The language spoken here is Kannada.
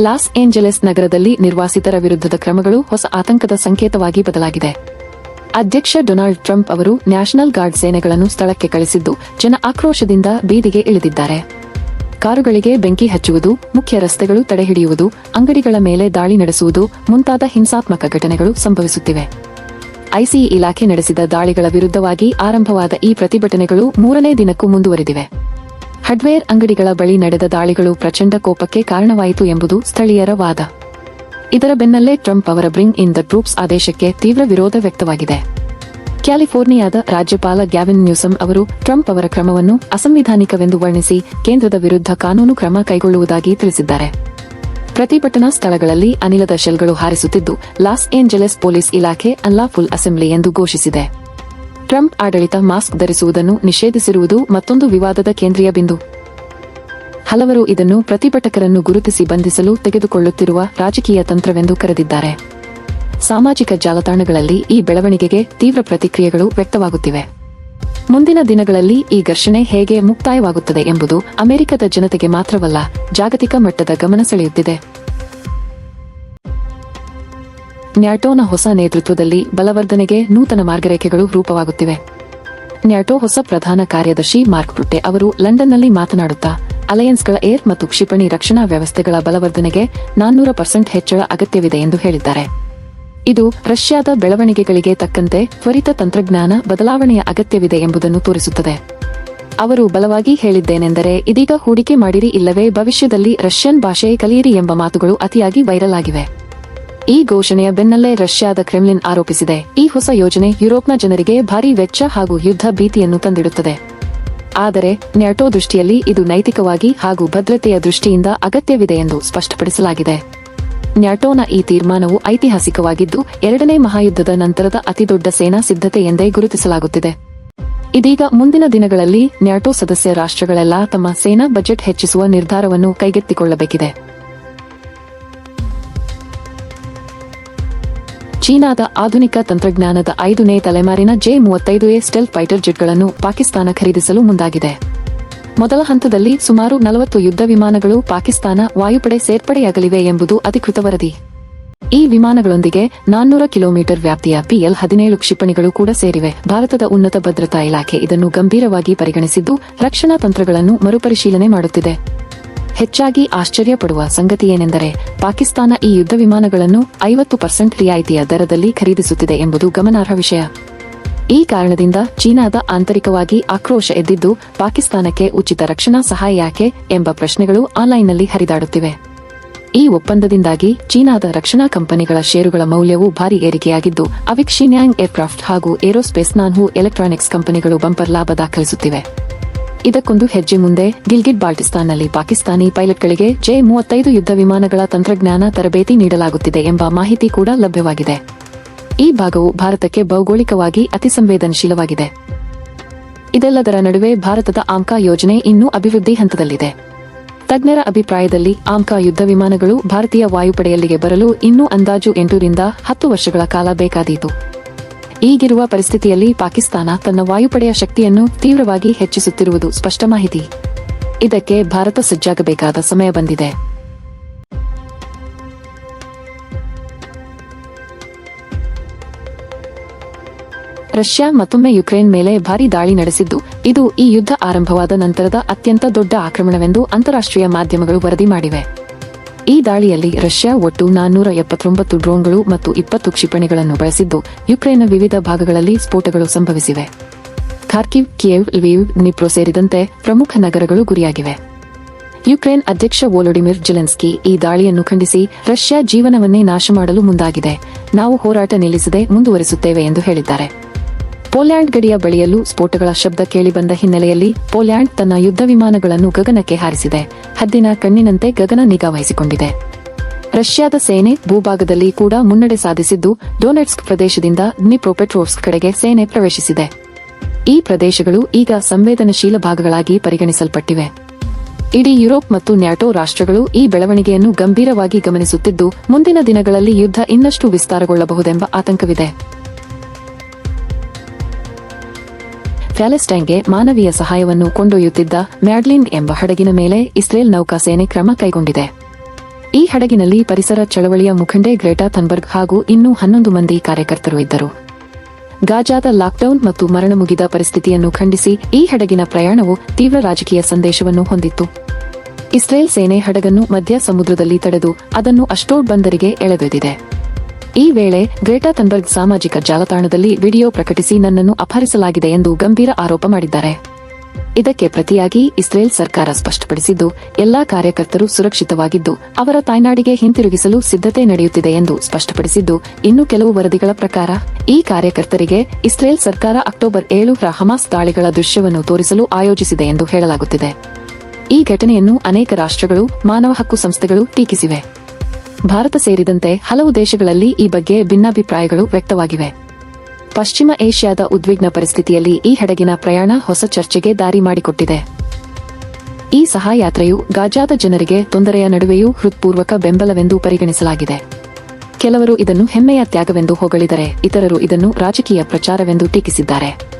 ಲಾಸ್ ಏಂಜಲೆಸ್ ನಗರದಲ್ಲಿ ನಿರ್ವಾಸಿತರ ವಿರುದ್ಧದ ಕ್ರಮಗಳು ಹೊಸ ಆತಂಕದ ಸಂಕೇತವಾಗಿ ಬದಲಾಗಿದೆ. ಅಧ್ಯಕ್ಷ ಡೊನಾಲ್ಡ್ ಟ್ರಂಪ್ ಅವರು ನ್ಯಾಷನಲ್ ಗಾರ್ಡ್ ಸೇನೆಗಳನ್ನು ಸ್ಥಳಕ್ಕೆ ಕಳಿಸಿದ್ದು, ಜನ ಆಕ್ರೋಶದಿಂದ ಬೀದಿಗೆ ಇಳಿದಿದ್ದಾರೆ. ಕಾರುಗಳಿಗೆ ಬೆಂಕಿ ಹಚ್ಚುವುದು, ಮುಖ್ಯ ರಸ್ತೆಗಳು ತಡೆಹಿಡಿಯುವುದು, ಅಂಗಡಿಗಳ ಮೇಲೆ ದಾಳಿ ನಡೆಸುವುದು, ಮುಂತಾದ ಹಿಂಸಾತ್ಮಕ ಘಟನೆಗಳು ಸಂಭವಿಸುತ್ತಿವೆ. ಐಸಿಇ ಇಲಾಖೆ ನಡೆಸಿದ ದಾಳಿಗಳ ವಿರುದ್ಧವಾಗಿ ಆರಂಭವಾದ ಈ ಪ್ರತಿಭಟನೆಗಳು ಮೂರನೇ ದಿನಕ್ಕೂ ಮುಂದುವರೆದಿವೆ. ಹಡ್ವೇರ್ ಅಂಗಡಿಗಳ ಬಳಿ ನಡೆದ ದಾಳಿಗಳು ಪ್ರಚಂಡ ಕೋಪಕ್ಕೆ ಕಾರಣವಾಯಿತು ಎಂಬುದು ಸ್ಥಳೀಯರ ವಾದ. ಇದರ ಬೆನ್ನಲ್ಲೇ ಟ್ರಂಪ್ ಅವರ ಬ್ರಿಂಗ್ ಇನ್ ದ ಟ್ರೂಪ್ಸ್ ಆದೇಶಕ್ಕೆ ತೀವ್ರ ವಿರೋಧ ವ್ಯಕ್ತವಾಗಿದೆ. ಕ್ಯಾಲಿಫೋರ್ನಿಯಾದ ರಾಜ್ಯಪಾಲ ಗ್ಯಾವಿನ್ ನ್ಯೂಸಮ್ ಅವರು ಟ್ರಂಪ್ ಅವರ ಕ್ರಮವನ್ನು ಅಸಂವಿಧಾನಿಕವೆಂದು ವರ್ಣಿಸಿ ಕೇಂದ್ರದ ವಿರುದ್ಧ ಕಾನೂನು ಕ್ರಮ ಕೈಗೊಳ್ಳುವುದಾಗಿ ತಿಳಿಸಿದ್ದಾರೆ. ಪ್ರತಿಭಟನಾ ಸ್ಥಳಗಳಲ್ಲಿ ಅನಿಲದ ಶೆಲ್ಗಳು ಹಾರಿಸುತ್ತಿದ್ದು ಲಾಸ್ ಏಂಜಲೆಸ್ ಪೊಲೀಸ್ ಇಲಾಖೆ ಅನ್ಲಾಫುಲ್ ಅಸೆಂಬ್ಲಿ ಎಂದು ಘೋಷಿಸಿದೆ. ಟ್ರಂಪ್ ಆಡಳಿತ ಮಾಸ್ಕ್ ಧರಿಸುವುದನ್ನು ನಿಷೇಧಿಸಿರುವುದು ಮತ್ತೊಂದು ವಿವಾದದ ಕೇಂದ್ರೀಯ ಬಿಂದು. ಹಲವರು ಇದನ್ನು ಪ್ರತಿಭಟಕರನ್ನು ಗುರುತಿಸಿ ಬಂಧಿಸಲು ತೆಗೆದುಕೊಳ್ಳುತ್ತಿರುವ ರಾಜಕೀಯ ತಂತ್ರವೆಂದು ಕರೆದಿದ್ದಾರೆ. ಸಾಮಾಜಿಕ ಜಾಲತಾಣಗಳಲ್ಲಿ ಈ ಬೆಳವಣಿಗೆಗೆ ತೀವ್ರ ಪ್ರತಿಕ್ರಿಯೆಗಳು ವ್ಯಕ್ತವಾಗುತ್ತಿವೆ. ಮುಂದಿನ ದಿನಗಳಲ್ಲಿ ಈ ಘರ್ಷಣೆ ಹೇಗೆ ಮುಕ್ತಾಯವಾಗುತ್ತದೆ ಎಂಬುದು ಅಮೆರಿಕದ ಜನತೆಗೆ ಮಾತ್ರವಲ್ಲ ಜಾಗತಿಕ ಮಟ್ಟದ ಗಮನ ಸೆಳೆಯುತ್ತಿದೆ. ನ್ಯಾಟೋನ ಹೊಸ ನೇತೃತ್ವದಲ್ಲಿ ಬಲವರ್ಧನೆಗೆ ನೂತನ ಮಾರ್ಗರೇಖೆಗಳು ರೂಪವಾಗುತ್ತಿವೆ. ನ್ಯಾಟೋ ಹೊಸ ಪ್ರಧಾನ ಕಾರ್ಯದರ್ಶಿ ಮಾರ್ಕ್ ಪುಟ್ಟೆ ಅವರು ಲಂಡನ್ನಲ್ಲಿ ಮಾತನಾಡುತ್ತಾ, ಅಲಯನ್ಸ್ಗಳ ಏರ್ ಮತ್ತು ಕ್ಷಿಪಣಿ ರಕ್ಷಣಾ ವ್ಯವಸ್ಥೆಗಳ ಬಲವರ್ಧನೆಗೆ ನಾನ್ನೂರ ಪರ್ಸೆಂಟ್ ಹೆಚ್ಚಳ ಅಗತ್ಯವಿದೆ ಎಂದು ಹೇಳಿದ್ದಾರೆ. ಇದು ರಷ್ಯಾದ ಬೆಳವಣಿಗೆಗಳಿಗೆ ತಕ್ಕಂತೆ ತ್ವರಿತ ತಂತ್ರಜ್ಞಾನ ಬದಲಾವಣೆಯ ಅಗತ್ಯವಿದೆ ಎಂಬುದನ್ನು ತೋರಿಸುತ್ತದೆ. ಅವರು ಬಲವಾಗಿ ಹೇಳಿದ್ದೇನೆಂದರೆ, ಇದೀಗ ಹೂಡಿಕೆ ಮಾಡಿರಿ ಇಲ್ಲವೇ ಭವಿಷ್ಯದಲ್ಲಿ ರಷ್ಯನ್ ಭಾಷೆ ಕಲಿಯಿರಿ ಎಂಬ ಮಾತುಗಳು ಅತಿಯಾಗಿ ವೈರಲ್ ಆಗಿವೆ. ಈ ಘೋಷಣೆಯ ಬೆನ್ನಲ್ಲೇ ರಷ್ಯಾದ ಕ್ರೆಮ್ಲಿನ್ ಆರೋಪಿಸಿದೆ. ಈ ಹೊಸ ಯೋಜನೆ ಯುರೋಪ್ನ ಜನರಿಗೆ ಭಾರೀ ವೆಚ್ಚ ಹಾಗೂ ಯುದ್ಧ ಭೀತಿಯನ್ನು ತಂದಿಡುತ್ತದೆ. ಆದರೆ, ನ್ಯಾಟೋ ದೃಷ್ಟಿಯಲ್ಲಿ ಇದು ನೈತಿಕವಾಗಿ ಹಾಗೂ ಭದ್ರತೆಯ ದೃಷ್ಟಿಯಿಂದ ಅಗತ್ಯವಿದೆ ಎಂದು ಸ್ಪಷ್ಟಪಡಿಸಲಾಗಿದೆ. ನ್ಯಾಟೋನ ಈ ತೀರ್ಮಾನವು ಐತಿಹಾಸಿಕವಾಗಿದ್ದು, ಎರಡನೇ ಮಹಾಯುದ್ಧದ ನಂತರದ ಅತಿದೊಡ್ಡ ಸೇನಾ ಸಿದ್ಧತೆ ಎಂದೇ ಗುರುತಿಸಲಾಗುತ್ತಿದೆ. ಇದೀಗ ಮುಂದಿನ ದಿನಗಳಲ್ಲಿ ನ್ಯಾಟೋ ಸದಸ್ಯ ರಾಷ್ಟ್ರಗಳೆಲ್ಲ ತಮ್ಮ ಸೇನಾ ಬಜೆಟ್ ಹೆಚ್ಚಿಸುವ ನಿರ್ಧಾರವನ್ನು ಕೈಗೆತ್ತಿಕೊಳ್ಳಬೇಕಿದೆ. ಚೀನಾದ ಆಧುನಿಕ ತಂತ್ರಜ್ಞಾನದ ಐದನೇ ತಲೆಮಾರಿನ ಜೆ ಮೂವತ್ತೈದು ಎ ಸ್ಟೆಲ್ ಫೈಟರ್ ಜೆಟ್ಗಳನ್ನು ಪಾಕಿಸ್ತಾನ ಖರೀದಿಸಲು ಮುಂದಾಗಿದೆ. ಮೊದಲ ಹಂತದಲ್ಲಿ ಸುಮಾರು ನಲವತ್ತು ಯುದ್ಧ ವಿಮಾನಗಳು ಪಾಕಿಸ್ತಾನ ವಾಯುಪಡೆ ಸೇರ್ಪಡೆಯಾಗಲಿವೆ ಎಂಬುದು ಅಧಿಕೃತ ವರದಿ. ಈ ವಿಮಾನಗಳೊಂದಿಗೆ ನಾನ್ನೂರ ಕಿಲೋಮೀಟರ್ ವ್ಯಾಪ್ತಿಯ ಪಿಎಲ್ ಹದಿನೇಳು ಕ್ಷಿಪಣಿಗಳು ಕೂಡ ಸೇರಿವೆ. ಭಾರತದ ಉನ್ನತ ಭದ್ರತಾ ಇಲಾಖೆ ಇದನ್ನು ಗಂಭೀರವಾಗಿ ಪರಿಗಣಿಸಿದ್ದು ರಕ್ಷಣಾ ತಂತ್ರಗಳನ್ನು ಮರುಪರಿಶೀಲನೆ ಮಾಡುತ್ತಿದೆ. ಹೆಚ್ಚಾಗಿ ಆಶ್ಚರ್ಯ ಪಡುವ ಸಂಗತಿಯೇನೆಂದರೆ ಪಾಕಿಸ್ತಾನ ಈ ಯುದ್ಧ ವಿಮಾನಗಳನ್ನು ಐವತ್ತು ಪರ್ಸೆಂಟ್ ರಿಯಾಯಿತಿಯ ದರದಲ್ಲಿ ಖರೀದಿಸುತ್ತಿದೆ ಎಂಬುದು ಗಮನಾರ್ಹ ವಿಷಯ. ಈ ಕಾರಣದಿಂದ ಚೀನಾದ ಆಂತರಿಕವಾಗಿ ಆಕ್ರೋಶ ಎದ್ದಿದ್ದು ಪಾಕಿಸ್ತಾನಕ್ಕೆ ಉಚಿತ ರಕ್ಷಣಾ ಸಹಾಯ ಯಾಕೆ ಎಂಬ ಪ್ರಶ್ನೆಗಳು ಆನ್ಲೈನ್ನಲ್ಲಿ ಹರಿದಾಡುತ್ತಿವೆ. ಈ ಒಪ್ಪಂದದಿಂದಾಗಿ ಚೀನಾದ ರಕ್ಷಣಾ ಕಂಪನಿಗಳ ಷೇರುಗಳ ಮೌಲ್ಯವು ಭಾರಿ ಏರಿಕೆಯಾಗಿದ್ದು ಅವಿಕ್ಷಿನ್ಯಾಂಗ್ ಏರ್ಕ್ರಾಫ್ಟ್ ಹಾಗೂ ಏರೋಸ್ಪೇಸ್ ನಾನ್ಹು ಎಲೆಕ್ಟ್ರಾನಿಕ್ಸ್ ಕಂಪನಿಗಳು ಬಂಪರ್ ಲಾಭ ದಾಖಲಿಸುತ್ತಿವೆ. ಇದಕ್ಕೊಂದು ಹೆಜ್ಜೆ ಮುಂದೆ ಗಿಲ್ಗಿಟ್ ಬಾಲ್ಟಿಸ್ತಾನ್ನಲ್ಲಿ ಪಾಕಿಸ್ತಾನಿ ಪೈಲಟ್ಗಳಿಗೆ ಜೆ ಮೂವತ್ತೈದು ಯುದ್ಧ ವಿಮಾನಗಳ ತಂತ್ರಜ್ಞಾನ ತರಬೇತಿ ನೀಡಲಾಗುತ್ತಿದೆ ಎಂಬ ಮಾಹಿತಿ ಕೂಡ ಲಭ್ಯವಾಗಿದೆ. ಈ ಭಾಗವು ಭಾರತಕ್ಕೆ ಭೌಗೋಳಿಕವಾಗಿ ಅತಿ ಸಂವೇದನಶೀಲವಾಗಿದೆ. ಇದೆಲ್ಲದರ ನಡುವೆ ಭಾರತದ ಆಂಕಾ ಯೋಜನೆ ಇನ್ನೂ ಅಭಿವೃದ್ಧಿ ಹಂತದಲ್ಲಿದೆ. ತಜ್ಞರ ಅಭಿಪ್ರಾಯದಲ್ಲಿ ಆಂಕಾ ಯುದ್ಧ ವಿಮಾನಗಳು ಭಾರತೀಯ ವಾಯುಪಡೆಯಲ್ಲಿಗೆ ಬರಲು ಇನ್ನೂ ಅಂದಾಜು ಎಂಟರಿಂದ ಹತ್ತು ವರ್ಷಗಳ ಕಾಲ ಬೇಕಾದೀತು. ಈಗಿರುವ ಪರಿಸ್ಥಿತಿಯಲ್ಲಿ ಪಾಕಿಸ್ತಾನ ತನ್ನ ವಾಯುಪಡೆಯ ಶಕ್ತಿಯನ್ನು ತೀವ್ರವಾಗಿ ಹೆಚ್ಚಿಸುತ್ತಿರುವುದು ಸ್ಪಷ್ಟ ಮಾಹಿತಿ. ಇದಕ್ಕೆ ಭಾರತ ಸಜ್ಜಾಗಬೇಕಾದ ಸಮಯ ಬಂದಿದೆ. ರಷ್ಯಾ ಮತ್ತೊಮ್ಮೆ ಯುಕ್ರೇನ್ ಮೇಲೆ ಭಾರಿ ದಾಳಿ ನಡೆಸಿದ್ದು, ಇದು ಈ ಯುದ್ಧ ಆರಂಭವಾದ ನಂತರದ ಅತ್ಯಂತ ದೊಡ್ಡ ಆಕ್ರಮಣವೆಂದು ಅಂತಾರಾಷ್ಟ್ರೀಯ ಮಾಧ್ಯಮಗಳು ವರದಿ ಮಾಡಿವೆ. ಈ ದಾಳಿಯಲ್ಲಿ ರಷ್ಯಾ ಒಟ್ಟು ನಾನ್ನೂರ ಎಪ್ಪತ್ತೊಂಬತ್ತು ಡ್ರೋನ್ಗಳು ಮತ್ತು ಇಪ್ಪತ್ತು ಕ್ಷಿಪಣಿಗಳನ್ನು ಬಳಸಿದ್ದು, ಯುಕ್ರೇನ್ನ ವಿವಿಧ ಭಾಗಗಳಲ್ಲಿ ಸ್ಫೋಟಗಳು ಸಂಭವಿಸಿವೆ. ಖಾರ್ಕಿವ್, ಕಿಯೇವ್, ಲ್ವೀವ್ ನಿಪ್ರೋ ಸೇರಿದಂತೆ ಪ್ರಮುಖ ನಗರಗಳು ಗುರಿಯಾಗಿವೆ. ಯುಕ್ರೇನ್ ಅಧ್ಯಕ್ಷ ವೋಲೋಡಿಮಿರ್ ಜೆಲೆನ್ಸ್ಕಿ ಈ ದಾಳಿಯನ್ನು ಖಂಡಿಸಿ ರಷ್ಯಾ ಜೀವನವನ್ನೇ ನಾಶ ಮಾಡಲು ಮುಂದಾಗಿದೆ. ನಾವು ಹೋರಾಟ ನಿಲ್ಲಿಸದೆ ಮುಂದುವರಿಸುತ್ತೇವೆ ಎಂದು ಹೇಳಿದ್ದಾರೆ. ಪೋಲ್ಯಾಂಡ್ ಗಡಿಯ ಬಳಿಯಲ್ಲೂ ಸ್ಫೋಟಗಳ ಶಬ್ದ ಕೇಳಿಬಂದ ಹಿನ್ನೆಲೆಯಲ್ಲಿ ಪೋಲ್ಯಾಂಡ್ ತನ್ನ ಯುದ್ಧ ವಿಮಾನಗಳನ್ನು ಗಗನಕ್ಕೆ ಹಾರಿಸಿದೆ. ಹದ್ದಿನ ಕಣ್ಣಿನಂತೆ ಗಗನ ನಿಗಾ ವಹಿಸಿಕೊಂಡಿದೆ. ರಷ್ಯಾದ ಸೇನೆ ಭೂಭಾಗದಲ್ಲಿ ಕೂಡ ಮುನ್ನಡೆ ಸಾಧಿಸಿದ್ದು ಡೊನೆಟ್ಸ್ಕ್ ಪ್ರದೇಶದಿಂದ ಡ್ನಿಪ್ರೋಪೆಟ್ರೋವ್ಸ್ಕ್ ಕಡೆಗೆ ಸೇನೆ ಪ್ರವೇಶಿಸಿದೆ. ಈ ಪ್ರದೇಶಗಳು ಈಗ ಸಂವೇದನಶೀಲ ಭಾಗಗಳಾಗಿ ಪರಿಗಣಿಸಲ್ಪಟ್ಟಿವೆ. ಇಡೀ ಯುರೋಪ್ ಮತ್ತು ನ್ಯಾಟೋ ರಾಷ್ಟ್ರಗಳು ಈ ಬೆಳವಣಿಗೆಯನ್ನು ಗಂಭೀರವಾಗಿ ಗಮನಿಸುತ್ತಿದ್ದು ಮುಂದಿನ ದಿನಗಳಲ್ಲಿ ಯುದ್ಧ ಇನ್ನಷ್ಟು ವಿಸ್ತಾರಗೊಳ್ಳಬಹುದೆಂಬ ಆತಂಕವಿದೆ. ಪ್ಯಾಲೆಸ್ಟೈನ್ಗೆ ಮಾನವೀಯ ಸಹಾಯವನ್ನು ಕೊಂಡೊಯ್ಯುತ್ತಿದ್ದ ಮ್ಯಾಡ್ಲಿನ್ ಎಂಬ ಹಡಗಿನ ಮೇಲೆ ಇಸ್ರೇಲ್ ನೌಕಾಸೇನೆ ಕ್ರಮ ಕೈಗೊಂಡಿದೆ. ಈ ಹಡಗಿನಲ್ಲಿ ಪರಿಸರ ಚಳವಳಿಯ ಮುಖಂಡೆ ಗ್ರೇಟಾ ಥನ್ಬರ್ಗ್ ಹಾಗೂ ಇನ್ನೂ ಹನ್ನೊಂದು ಮಂದಿ ಕಾರ್ಯಕರ್ತರು ಇದ್ದರು. ಗಾಜಾದ ಲಾಕ್ಡೌನ್ ಮತ್ತು ಮರಣ ಮುಗಿದ ಪರಿಸ್ಥಿತಿಯನ್ನು ಖಂಡಿಸಿ ಈ ಹಡಗಿನ ಪ್ರಯಾಣವು ತೀವ್ರ ರಾಜಕೀಯ ಸಂದೇಶವನ್ನು ಹೊಂದಿತ್ತು. ಇಸ್ರೇಲ್ ಸೇನೆ ಹಡಗನ್ನು ಮಧ್ಯ ಸಮುದ್ರದಲ್ಲಿ ತಡೆದು ಅದನ್ನು ಅಷ್ಟೋಡ್ ಬಂದರಿಗೆ ಎಳೆದೊಯ್ದಿದೆ. ಈ ವೇಳೆ ಗ್ರೇಟಾ ಥನ್ಬರ್ಗ್ ಸಾಮಾಜಿಕ ಜಾಲತಾಣದಲ್ಲಿ ವಿಡಿಯೋ ಪ್ರಕಟಿಸಿ ನನ್ನನ್ನು ಅಪಹರಿಸಲಾಗಿದೆ ಎಂದು ಗಂಭೀರ ಆರೋಪ ಮಾಡಿದ್ದಾರೆ. ಇದಕ್ಕೆ ಪ್ರತಿಯಾಗಿ ಇಸ್ರೇಲ್ ಸರ್ಕಾರ ಸ್ಪಷ್ಟಪಡಿಸಿದ್ದು, ಎಲ್ಲಾ ಕಾರ್ಯಕರ್ತರು ಸುರಕ್ಷಿತವಾಗಿದ್ದು, ಅವರ ತಾಯ್ನಾಡಿಗೆ ಹಿಂತಿರುಗಿಸಲು ಸಿದ್ಧತೆ ನಡೆಯುತ್ತಿದೆ ಎಂದು ಸ್ಪಷ್ಟಪಡಿಸಿದ್ದು, ಇನ್ನು ಕೆಲವು ವರದಿಗಳ ಪ್ರಕಾರ, ಈ ಕಾರ್ಯಕರ್ತರಿಗೆ ಇಸ್ರೇಲ್ ಸರ್ಕಾರ ಅಕ್ಟೋಬರ್ ಏಳು ರ ಹಮಾಸ್ ದಾಳಿಗಳ ದೃಶ್ಯವನ್ನು ತೋರಿಸಲು ಆಯೋಜಿಸಿದೆ ಎಂದು ಹೇಳಲಾಗುತ್ತಿದೆ. ಈ ಘಟನೆಯನ್ನು ಅನೇಕ ರಾಷ್ಟ್ರಗಳು, ಮಾನವ ಹಕ್ಕು ಸಂಸ್ಥೆಗಳು ಟೀಕಿಸಿವೆ. ಭಾರತ ಸೇರಿದಂತೆ ಹಲವು ದೇಶಗಳಲ್ಲಿ ಈ ಬಗ್ಗೆ ಭಿನ್ನಾಭಿಪ್ರಾಯಗಳು ವ್ಯಕ್ತವಾಗಿವೆ. ಪಶ್ಚಿಮ ಏಷ್ಯಾದ ಉದ್ವಿಗ್ನ ಪರಿಸ್ಥಿತಿಯಲ್ಲಿ ಈ ಹಡಗಿನ ಪ್ರಯಾಣ ಹೊಸ ಚರ್ಚೆಗೆ ದಾರಿ ಮಾಡಿಕೊಟ್ಟಿದೆ. ಈ ಸಹಾಯಾತ್ರೆಯು ಗಾಜಾದ ಜನರಿಗೆ ತೊಂದರೆಯ ನಡುವೆಯೂ ಹೃತ್ಪೂರ್ವಕ ಬೆಂಬಲವೆಂದು ಪರಿಗಣಿಸಲಾಗಿದೆ. ಕೆಲವರು ಇದನ್ನು ಹೆಮ್ಮೆಯ ತ್ಯಾಗವೆಂದು ಹೊಗಳಿದರೆ, ಇತರರು ಇದನ್ನು ರಾಜಕೀಯ ಪ್ರಚಾರವೆಂದು ಟೀಕಿಸಿದ್ದಾರೆ.